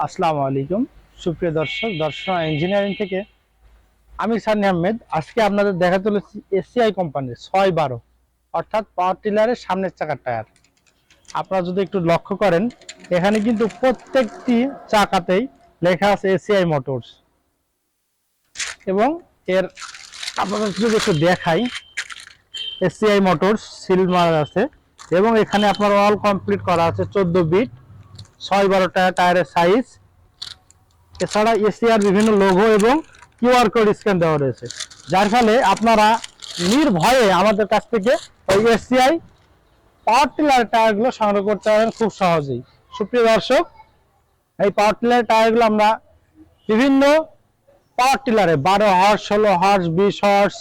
আসসালামু আলাইকুম। সুপ্রিয় দর্শক, দর্শন ইঞ্জিনিয়ারিং থেকে আমি সানি আহমেদ। আজকে আপনাদের দেখা চলেছি এসিআই কোম্পানির ছয় বারো, অর্থাৎ পাওয়ার টিলারের সামনের চাকার টায়ার। আপনারা যদি একটু লক্ষ্য করেন, এখানে কিন্তু প্রত্যেকটি চাকাতেই লেখা আছে এসিআই মোটরস। এবং এর আপনাদের যদি একটু দেখাই, এসিআই মোটরস সিল মারা আছে এবং এখানে আপনার অল কমপ্লিট করা আছে চোদ্দ বিট ছয় বারো টাকা টায়ারের সাইজ এছাড়া এসিআর বিভিন্ন লোগো এবং কিউআর কোড স্ক্যান দেওয়া রয়েছে। যার ফলে আপনারা নির্ভয়ে আমাদের কাছ থেকে ওই এসিআই পাওয়ার টিলার টায়ারগুলো সংগ্রহ করতে পারেন খুব সহজেই। সুপ্রিয় দর্শক, এই পাওয়ার টিলার টায়ারগুলো আমরা বিভিন্ন পাওয়ার টিলারে বারো হর্স ষোলো হর্স বিশ হর্স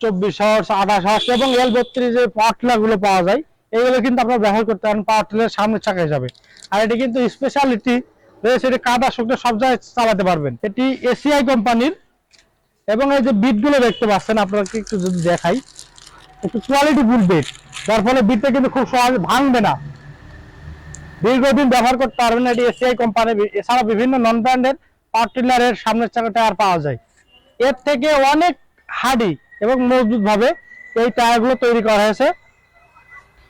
চব্বিশ হর্স আঠাশ হর্স এবং এল বত্রিশ যে পাওয়ার টিলারগুলো পাওয়া যায়। এগুলো কিন্তু আপনারা ব্যবহার করতে পারেন পাওয়ার টিলার সামনে চাকা হিসাবে আর এটি কিন্তু স্পেশালিটি রয়েছে, এটি কাদা শুকনো সব জায়গায় চালাতে পারবেন। এটি এসিআই কোম্পানির এবং এই যে বিটগুলো দেখতে পাচ্ছেন আপনাকে একটু যদি দেখাই, একটু কোয়ালিটি ফুল বিট যার ফলে বিটটা কিন্তু খুব সহজে ভাঙবে না। দীর্ঘদিন ব্যবহার করতে পারবেন এটি এসিআই কোম্পানি এছাড়া বিভিন্ন নন ব্র্যান্ডের পাওয়ার টিলারের সামনের চাকা টায়ার পাওয়া যায়। এর থেকে অনেক হার্ডি এবং মজবুত ভাবে এই টায়ারগুলো তৈরি করা হয়েছে।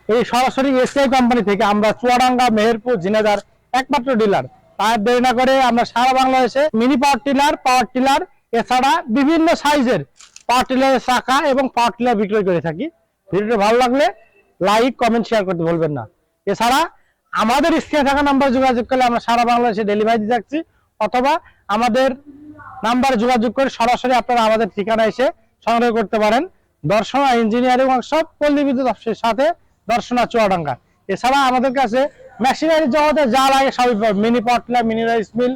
এই সরাসরি এসিআই কোম্পানি থেকে আমরা চুয়াডাঙ্গা, মেহেরপুর ঝিনাইদার একমাত্র ডিলার। তার দেরি না করে আমরা সারা বাংলাদেশে mini power tiller power tiller, এছাড়া বিভিন্ন সাইজের পাওয়ার টিলারের শাখা এবং পাওয়ার টিলার বিক্রয় করে থাকি। ভিডিওটা ভালো লাগলে লাইক কমেন্ট শেয়ার করতে বলবেন না। এছাড়া আমাদের স্ক্রিনে থাকা নাম্বার যোগাযোগ করলে আমরা সারা বাংলাদেশে ডেলিভারি দিয়ে থাকছি অথবা আমাদের নাম্বার যোগাযোগ করে সরাসরি আপনারা আমাদের ঠিকানা এসে সংগ্রহ করতে পারেন। দর্শনা ইঞ্জিনিয়ারিং ওয়ার্কশপ পল্লী বিদ্যুৎ অফিসের সাথে দর্শনা চুয়াডাঙ্গা। এছাড়া আমাদের কাছে মেশিনারি জগতে যা লাগে সবই মিনি পটলা মিনি রাইস মিল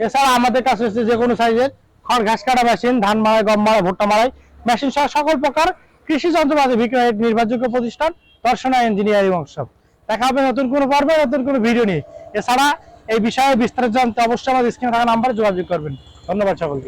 এছাড়া আমাদের কাছে হচ্ছে যে কোনো সাইজের খড়, ঘাস কাটা মেশিন ধান মারাই গম মারাই ভুট্টা মারাই মেশিন সহ সকল প্রকার কৃষি যন্ত্রপাতি বিক্রয়ের নির্ভরযোগ্য প্রতিষ্ঠান, দর্শনা ইঞ্জিনিয়ারিং ওয়ার্কশপ দেখা হবে নতুন কোনো পর্বে, নতুন কোনো ভিডিও নিয়ে। এছাড়া এই বিষয়ে বিস্তারিত জানতে অবশ্যই আমাদের স্ক্রিনে থাকা নাম্বারে যোগাযোগ করবেন। ধন্যবাদ সকলকে।